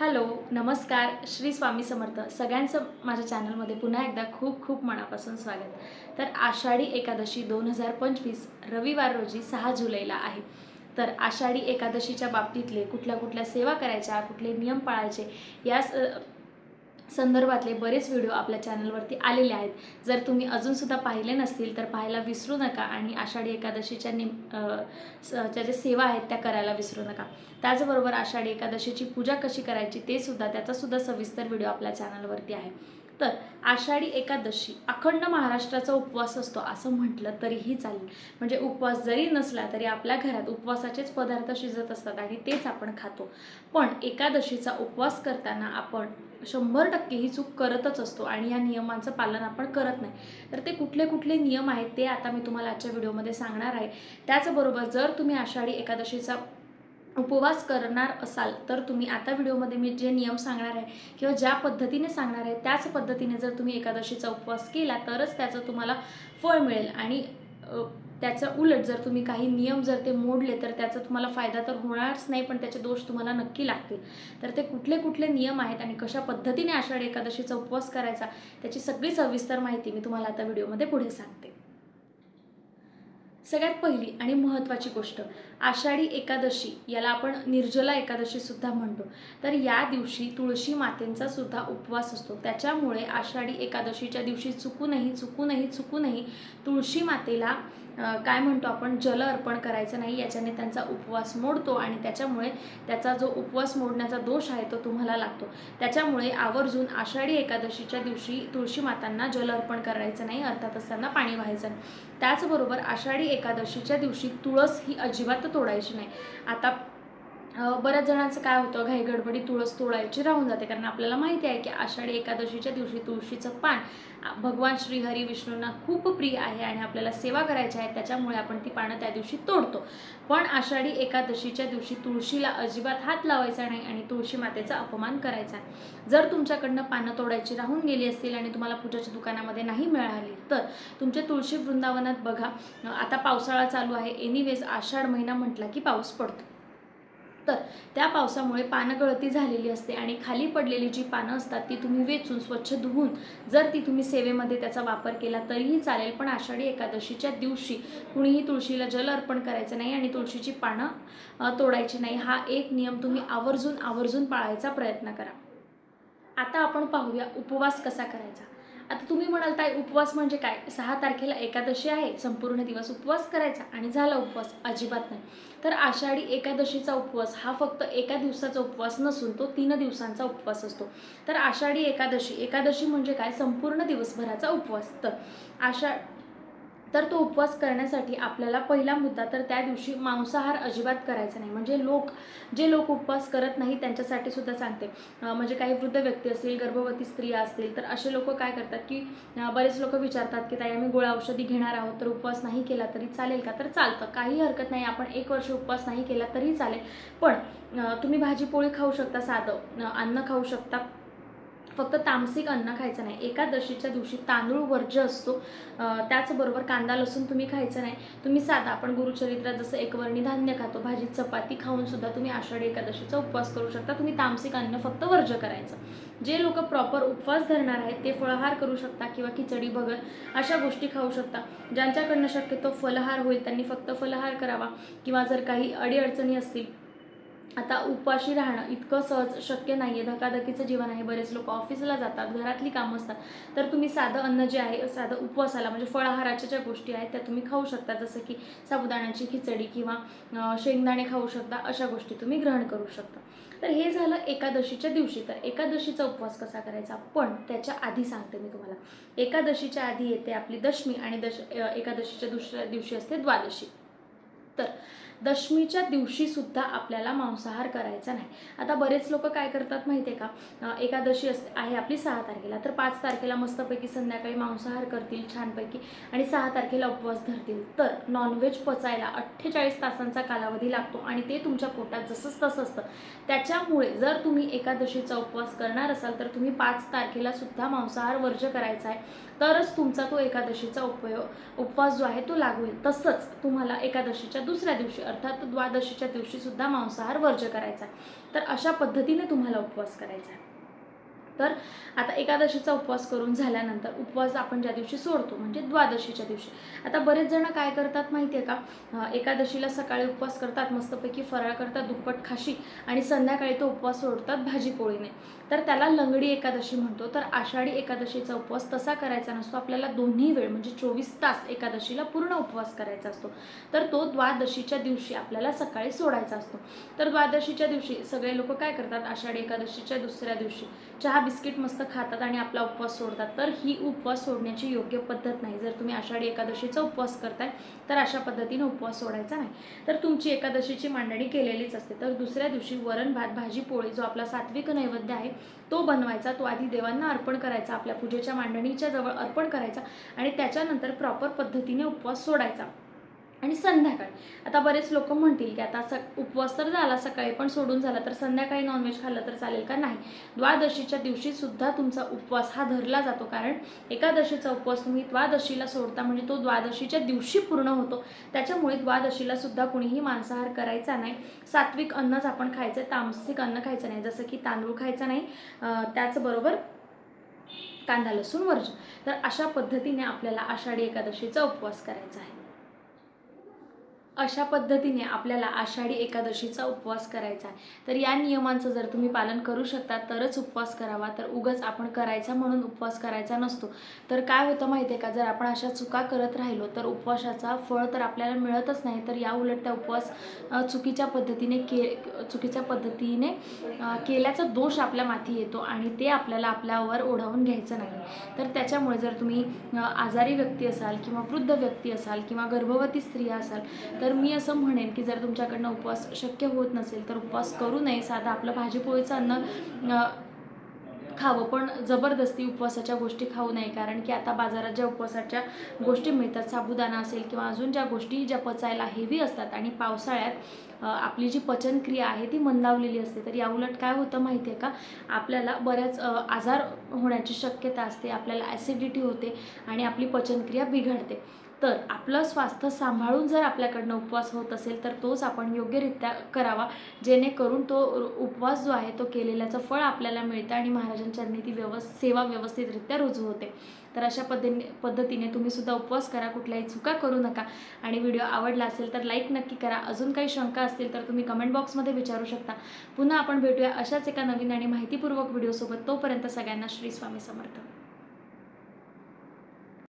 Hello नमस्कार. श्री स्वामी समर्थ. सगळ्यांचं माझ्या चॅनलमध्ये पुन्हा एकदा खूप खूप मनापासून स्वागत. तर आषाढी एकादशी दोन हजार पंचवीस रविवार रोजी सहा जुलैला आहे. तर आषाढी एकादशीच्या बाबतीतले कुठल्या कुठल्या सेवा करायच्या कुठले नियम पाळायचे या संदर्भातले बरेच व्हिडिओ आपल्या चॅनलवरती आलेले आहेत. जर तुम्ही अजूनसुद्धा पाहिले नसतील तर पाहायला विसरू नका आणि आषाढी एकादशीच्या निम अ, ज्या ज्या सेवा आहेत त्या करायला विसरू नका. त्याचबरोबर आषाढी एकादशीची पूजा कशी करायची ते सुद्धा त्याचासुद्धा सविस्तर व्हिडिओ आपल्या चॅनलवरती आहे. तर आषाढी एकादशी अखंड महाराष्ट्राचा उपवास असतो असं म्हटलं तरीही चालेल. म्हणजे उपवास जरी नसला तरी आपल्या घरात उपवासाचेच पदार्थ शिजत असतात आणि तेच आपण खातो. पण एकादशीचा उपवास करताना आपण शंभर टक्के ही चूक करतच असतो आणि या नियमांचं पालन आपण करत नाही. तर ते कुठले कुठले नियम आहेत ते आता मी तुम्हाला आजच्या व्हिडिओमध्ये सांगणार आहे. त्याचबरोबर जर तुम्ही आषाढी एकादशीचा उपवास करणार असाल तर तुम्ही आता व्हिडिओमध्ये मी जे नियम सांगणार आहे किंवा ज्या पद्धतीने सांगणार आहे त्याच पद्धतीने जर तुम्ही एकादशीचा उपवास केला तरच त्याचं तुम्हाला फळ मिळेल. आणि त्याचं उलट जर तुम्ही काही नियम जर ते मोडले तर त्याचा तुम्हाला फायदा तर होणारच नाही पण त्याचे दोष तुम्हाला नक्की लागतील. तर ते कुठले कुठले नियम आहेत आणि कशा पद्धतीने आषाढी एकादशीचा उपवास करायचा त्याची सगळी सविस्तर माहिती मी तुम्हाला आता व्हिडिओमध्ये पुढे सांगते. सगळ्यात पहिली आणि महत्त्वाची गोष्ट आषाढी एकादशी याला आपण निर्जला एकादशी सुद्धा म्हणतो. तर या दिवशी तुळशी मातेंचा सुद्धा उपवास असतो. त्याच्यामुळे आषाढी एकादशीच्या दिवशी चुकूनही चुकूनही चुकूनही तुळशी मातेला काय म्हणतो आपण जल अर्पण करायचं नाही. याच्याने त्यांचा उपवास मोडतो आणि त्याच्यामुळे त्याचा जो उपवास मोडण्याचा दोष आहे तो तुम्हाला लागतो. त्याच्यामुळे आवर्जून आषाढी एकादशीच्या दिवशी तुळशी मातांना जल अर्पण करायचं नाही. अर्थातच त्यांना पाणी व्हायचं नाही. त्याचबरोबर आषाढी एकादशीच्या दिवशी तुळस ही अजिबात तोडायची नाही. आता बऱ्याच जणांचं काय होतं घाई गडबडी तुळस तोडायची राहून जाते. कारण आपल्याला माहिती आहे की आषाढी एकादशीच्या दिवशी तुळशीचं पान भगवान श्रीहरी विष्णूंना खूप प्रिय आहे आणि आपल्याला सेवा करायची आहे त्याच्यामुळे आपण ती पानं त्या दिवशी तोडतो. पण आषाढी एकादशीच्या दिवशी तुळशीला अजिबात हात लावायचा नाही आणि तुळशी मातेचा अपमान करायचा. आहे जर तुमच्याकडनं पानं तोडायची राहून गेली असतील आणि तुम्हाला पूजाच्या दुकानामध्ये नाही मिळाली तर तुमच्या तुळशी वृंदावनात बघा आता पावसाळा चालू आहे. एनिवेज आषाढ महिना म्हटला की पाऊस पडतो. तर त्या पावसामुळे पानं गळती झालेली असते आणि खाली पडलेली जी पानं असतात ती तुम्ही वेचून स्वच्छ धुवून जर ती तुम्ही सेवेमध्ये त्याचा वापर केला तरीही चालेल. पण आषाढी एकादशीच्या दिवशी कुणीही तुळशीला जल अर्पण करायचं नाही आणि तुळशीची पानं तोडायची नाही. हा एक नियम तुम्ही आवर्जून आवर्जून पाळायचा प्रयत्न करा. आता आपण पाहूया उपवास कसा करायचा. आता तुम्ही म्हणाल ताई उपवास म्हणजे काय? सहा तारखेला एकादशी आहे संपूर्ण दिवस उपवास करायचा आणि झाला उपवास अजिबात नाही. तर आषाढी एकादशीचा उपवास हा फक्त एका दिवसाचा उपवास नसून तो तीन दिवसांचा उपवास असतो. तर आषाढी एकादशी एकादशी म्हणजे काय? संपूर्ण दिवसभराचा उपवास. तर आषाढ तर तो उपवास करण्यासाठी आपल्याला पहिला मुद्दा तर त्या दिवशी मांसाहार अजिबात करायचा नाही. म्हणजे लोक जे लोक उपवास करत नाही त्यांच्यासाठी सुद्धा सांगते. म्हणजे काही वृद्ध व्यक्ती असतील गर्भवती स्त्रिया असतील तर असे लोक काय करतात की बरेच लोक विचारतात की ताई आम्ही गोळ्या औषधी घेणार आहोत तर उपवास नाही केला तरी चालेल का? तर चालतं. काही हरकत नाही. आपण एक वर्ष उपवास नाही केला तरी चालेल. पण तुम्ही भाजी पोळी खाऊ शकता साधं. अन्न खाऊ शकता. फक्त तामसिक अन्न खायचं नाही. एकादशीच्या दिवशी तांदूळ वर्ज्य असतो. त्याचबरोबर कांदा लसूण तुम्ही खायचं नाही. तुम्ही साधा आपण गुरुचरित्रात जसं एकवर्णी धान्य खातो भाजी चपाती खाऊन सुद्धा तुम्ही आषाढी एकादशीचा उपवास करू शकता. तुम्ही तामसिक अन्न फक्त वर्ज्य करायचं. जे लोक प्रॉपर उपवास धरणार आहेत ते फळहार करू शकता किंवा खिचडी भगर अशा गोष्टी खाऊ शकता. ज्यांच्याकडनं शक्यतो फलहार होईल त्यांनी फक्त फलहार करावा. किंवा जर काही अडीअडचणी असतील आता उपाशी राहणं इतकं सहज शक्य नाही आहे धकाधकीचं जीवन आहे. बरेच लोक ऑफिसला जातात घरातली कामं असतात. तर तुम्ही साधं अन्न जे आहे साधं उपवासाला म्हणजे फळाहाराच्या ज्या गोष्टी आहेत त्या तुम्ही खाऊ शकता. जसं की साबुदाण्याची खिचडी किंवा शेंगदाणे खाऊ शकता अशा गोष्टी तुम्ही ग्रहण करू शकता. तर हे झालं एकादशीच्या दिवशी. तर एकादशीचा उपवास कसा करायचा? पण त्याच्या आधी सांगते मी तुम्हाला. एकादशीच्या आधी येते आपली दशमी आणि दश एकादशीच्या दुसऱ्या दिवशी असते द्वादशी. तर दशमीच्या दिवशी सुद्धा आपल्याला मांसाहार करायचा नाही. आता बरेच लोक काय करतात माहिती आहे का एकादशी असते आहे आपली सहा तारखेला. तर पाच तारखेला मस्तपैकी संध्याकाळी मांसाहार करतील छानपैकी आणि सहा तारखेला उपवास धरतील. तर नॉनव्हेज पचायला अठ्ठेचाळीस तासांचा कालावधी लागतो आणि ते तुमच्या पोटात जसंच तसं असतं. त्याच्यामुळे जर तुम्ही एकादशीचा उपवास करणार असाल तर तुम्ही पाच तारखेला सुद्धा मांसाहार वर्ज करायचा आहे. तरच तुमचा तो एकादशीचा उपयोग उपवास जो आहे तो लागू होईल. तसंच तुम्हाला एकादशीच्या दुसऱ्या दिवशी अर्थात द्वादशीच्या दिवशीसुद्धा मांसाहार वर्ज्य करायचा आहे. तर अशा पद्धतीने तुम्हाला उपवास करायचा आहे. तर आता एकादशीचा उपवास करून झाल्यानंतर उपवास आपण ज्या दिवशी सोडतो म्हणजे द्वादशीच्या दिवशी. आता बरेच जण काय करतात माहिती आहे का एकादशीला सकाळी उपवास करतात मस्तपैकी फराळ करतात दुप्पट खाशी आणि संध्याकाळी तो उपवास सोडतात भाजीपोळीने. तर त्याला लंगडी एकादशी म्हणतो. तर आषाढी एकादशीचा उपवास तसा करायचा नसतो. आपल्याला दोन्ही वेळ म्हणजे चोवीस तास एकादशीला पूर्ण उपवास करायचा असतो. तर तो द्वादशीच्या दिवशी आपल्याला सकाळी सोडायचा असतो. तर द्वादशीच्या दिवशी सगळे लोक काय करतात? आषाढी एकादशीच्या दुसऱ्या दिवशी चहा बिस्किट मस्त खातात आणि आपला उपवास सोडतात. तर ही उपवास सोडण्याची योग्य पद्धत नाही. जर तुम्ही आषाढी एकादशीचा उपवास करताय तर अशा पद्धतीने उपवास सोडायचा नाही. तर तुमची एकादशीची मांडणी केलेलीच असते. तर दुसऱ्या दिवशी वरण भात भाजी पोळी जो आपला सात्विक नैवेद्य आहे तो बनवायचा. तो आधी देवांना अर्पण करायचा. आपल्या पूजेच्या मांडणीच्या जवळ अर्पण करायचा आणि त्याच्यानंतर प्रॉपर पद्धतीने उपवास सोडायचा. आणि संध्याकाळी. आता बरेच लोक म्हणतील की आता स उपवास तर झाला सकाळी पण सोडून झाला तर संध्याकाळी नॉनव्हेज खाल्लं तर चालेल का? नाही. द्वादशीच्या दिवशी सुद्धा तुमचा उपवास हा धरला जातो कारण एकादशीचा उपवास तुम्ही द्वादशीला सोडता म्हणजे तो द्वादशीच्या दिवशी पूर्ण होतो. त्याच्यामुळे द्वादशीला सुद्धा कुणीही मांसाहार करायचा नाही. सात्विक अन्नच आपण खायचं तामसिक अन्न खायचं नाही जसं की तांदूळ खायचा नाही त्याचबरोबर कांदा लसूण वर्ज तर अशा पद्धतीने आपल्याला आषाढी एकादशीचा उपवास करायचा आहे. अशा पद्धतीने आपल्याला आषाढी एकादशीचा उपवास करायचा आहे. तर या नियमांचं जर तुम्ही पालन करू शकता तरच उपवास करावा. तर उगच आपण करायचा म्हणून उपवास करायचा नसतो. तर काय होतं माहिती आहे का? जर आपण अशा चुका करत राहिलो तर उपवासाचा फळ तर आपल्याला मिळतच नाही. तर या उलट त्या उपवास चुकीच्या पद्धतीने के चुकीच्या पद्धतीने केल्याचा दोष आपल्या माथी येतो आणि ते आपल्याला आपल्यावर ओढावून घ्यायचं नाही. तर त्याच्यामुळे जर तुम्ही आजारी व्यक्ती असाल किंवा वृद्ध व्यक्ती असाल किंवा गर्भवती स्त्रिया असाल तर तर मी असं म्हणेन की जर तुमच्याकडनं उपवास शक्य होत नसेल तर उपवास करू नये. साधा आपलं भाजीपोळीचं अन्न खावं. पण जबरदस्ती उपवासाच्या गोष्टी खाऊ नये. कारण की आता बाजारात ज्या उपवासाच्या गोष्टी मिळतात साबुदाणा असेल किंवा अजून ज्या गोष्टी ज्या पचायला हेवी असतात आणि पावसाळ्यात आपली जी पचनक्रिया आहे ती मंदावलेली असते. तर याउलट काय होतं माहिती आहे का? आपल्याला बऱ्याच आजार होण्याची शक्यता असते आपल्याला ॲसिडिटी होते आणि आपली पचनक्रिया बिघडते. तर आपलं स्वास्थ्य सांभाळून जर आपल्याकडनं उपवास होत असेल तर तोच आपण योग्यरित्या करावा जेणेकरून तो उपवास जो आहे तो केलेल्याचं फळ आपल्याला मिळतं आणि महाराजांच्या ती व्यवस् सेवा व्यवस्थितरित्या रुजू होते. तर अशा पद्धतीने पद्धतीने तुम्ही सुद्धा उपवास करा कुठल्याही चुका करू नका. आणि व्हिडिओ आवडला असेल तर लाईक नक्की करा. अजून काही शंका असतील तर तुम्ही कमेंट बॉक्समध्ये विचारू शकता. पुन्हा आपण भेटूया अशाच एका नवीन आणि माहितीपूर्वक व्हिडिओसोबत. तोपर्यंत सगळ्यांना श्री स्वामी समर्थ.